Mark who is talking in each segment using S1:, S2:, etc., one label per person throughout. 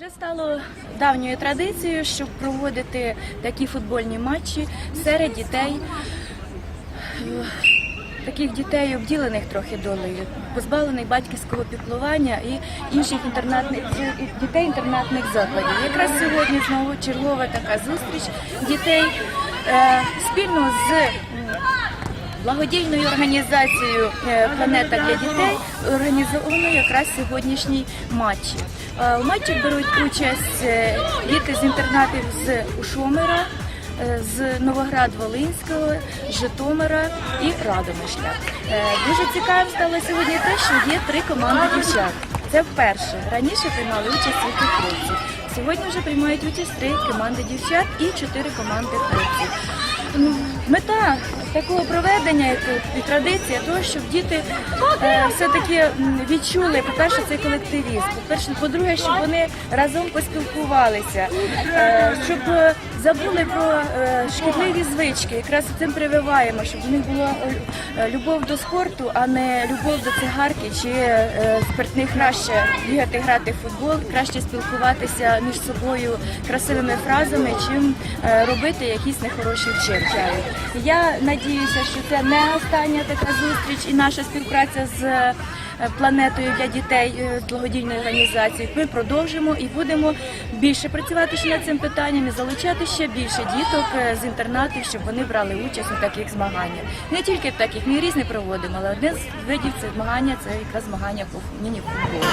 S1: Вже стало давньою традицією, щоб проводити такі футбольні матчі серед дітей. Таких дітей, обділених трохи долею, позбавлених батьківського піклування і інших інтернатних дітей інтернатних закладів. Якраз сьогодні знову чергова така зустріч дітей е, спільно з благодійною організацією е, Планета для дітей організовано якраз сьогоднішній матч. Е, У матчі беруть участь е, діти з інтернатів з Ушомира, е, з Новоград-Волинського, Житомира і Радомишля. Дуже цікавим стало сьогодні те, що є три команди дівчат. Це вперше. Раніше приймали участь тільки хлопці. Сьогодні вже приймають участь три команди дівчат і чотири команди хлопців. Ну, Мета такого проведення і традиція того, щоб діти е, все-таки відчули, по-перше, цей колективізм, по-перше, по-друге, щоб вони разом поспілкувалися, е, щоб забули про е, шкідливі звички. Якраз цим прививаємо, щоб в них була е, любов до спорту, а не любов до цигарки чи е, спиртних краще бігати, грати в футбол, краще спілкуватися між собою красивими фразами, чим е, робити якісь нехороші вчинки. Я надіюся, що це не остання така зустріч і наша співпраця з е, планетою для дітей е, з благодійною організацією. Ми продовжимо і будемо більше працювати ще над цим питанням і залучати ще більше діток е, з інтернатів, щоб вони брали участь у таких змаганнях. Не тільки в таких, ми різні проводимо, але одне з видів це змагання це якраз змагання по міні-футболу.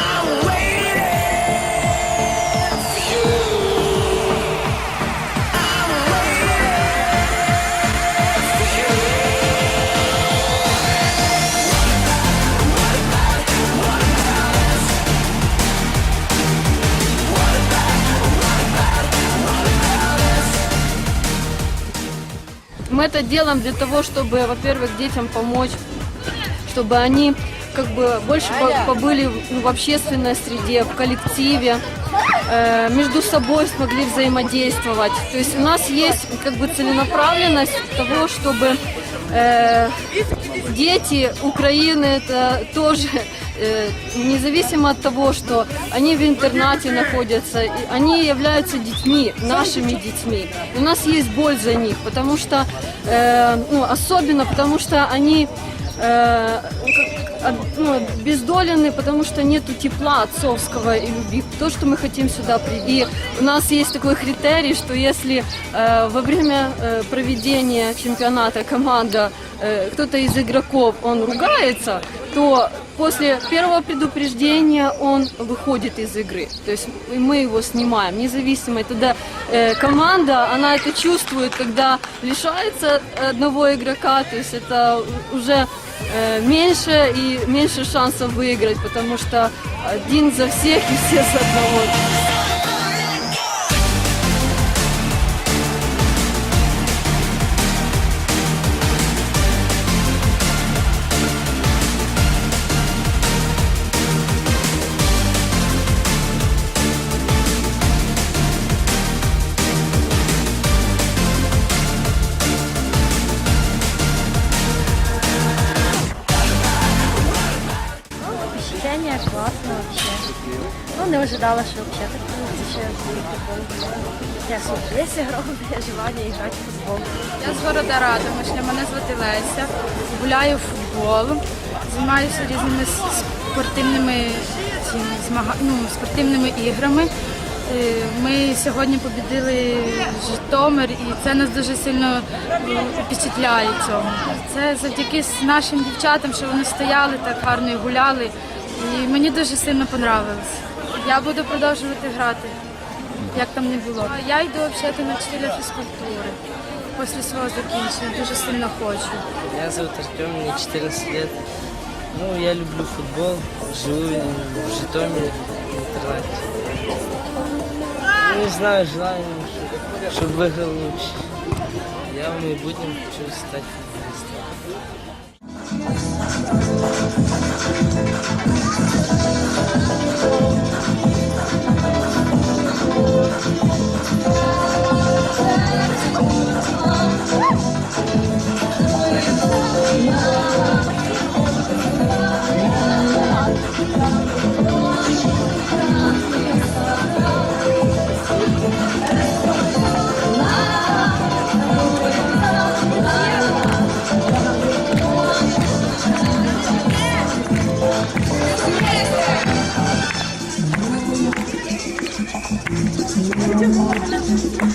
S2: Мы это делаем для того, чтобы, во-первых, детям помочь, чтобы они как бы больше по- побыли в общественной среде, в коллективе, э, между собой смогли взаимодействовать. То есть у нас есть как бы целенаправленность того, чтобы э, дети Украины это тоже э, независимо от того, что они в интернате находятся, они являются детьми, нашими детьми. У нас есть боль за них, потому что, э, ну, особенно потому что они э, как- от- ну, обездолены, потому что нету тепла отцовского и любви. То, что мы хотим сюда прийти. И у нас есть такой критерий, что если э, во время э, проведения чемпионата команда, э, кто-то из игроков, он ругается, то после первого предупреждения он выходит из игры. То есть мы его снимаем, независимо. И тогда э, команда, она это чувствует, когда лишается одного игрока, то есть это уже э, меньше и меньше шансов выиграть, потому что один за всех и все за одного.
S3: Впечатление классно вообще. Ну, не ожидала, что вообще так будет еще футбол. Я сюрприз огромное желание играть в футбол.
S4: Я з города Радомишля, мене звати Леся. Гуляю в футбол, займаюся різними спортивними, змага... ну, спортивними іграми. Е, Ми сьогодні побідили Житомир і це нас дуже сильно впечатляє цьому. Це завдяки нашим дівчатам, що вони стояли так гарно і гуляли. І мені дуже сильно понравилось. Я буду продовжувати грати, як там не було. Я йду взагалі на вчителя фізкультури після свого закінчення. Дуже сильно хочу.
S5: Меня зовут Артем, мне 14 лет. Ну, я люблю футбол, живу в Житомире, в интернате. Ну, не знаю, желание, чтобы выиграл лучше. Я в майбутнем хочу стать футболистом. Thank you. 你看是我们的